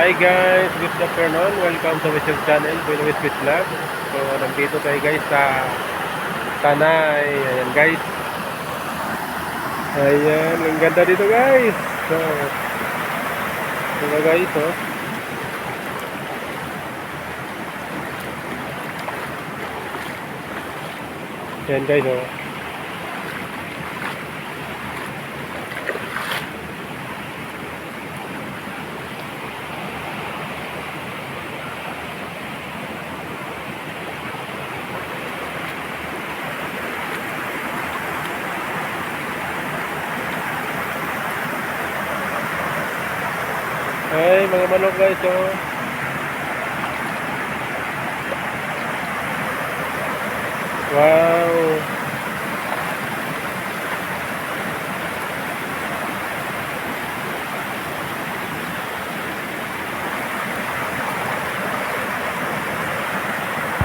Hi guys, good afternoon. Welcome to Wishes Channel, Buena Wishes Vlog. So, nandito tayo guys sa Tanay. Ayan guys. Ayan, ang ganda dito guys. So, diba guys, oh. Ayan guys, oh. Ay, mga manok guys, oh. Wow.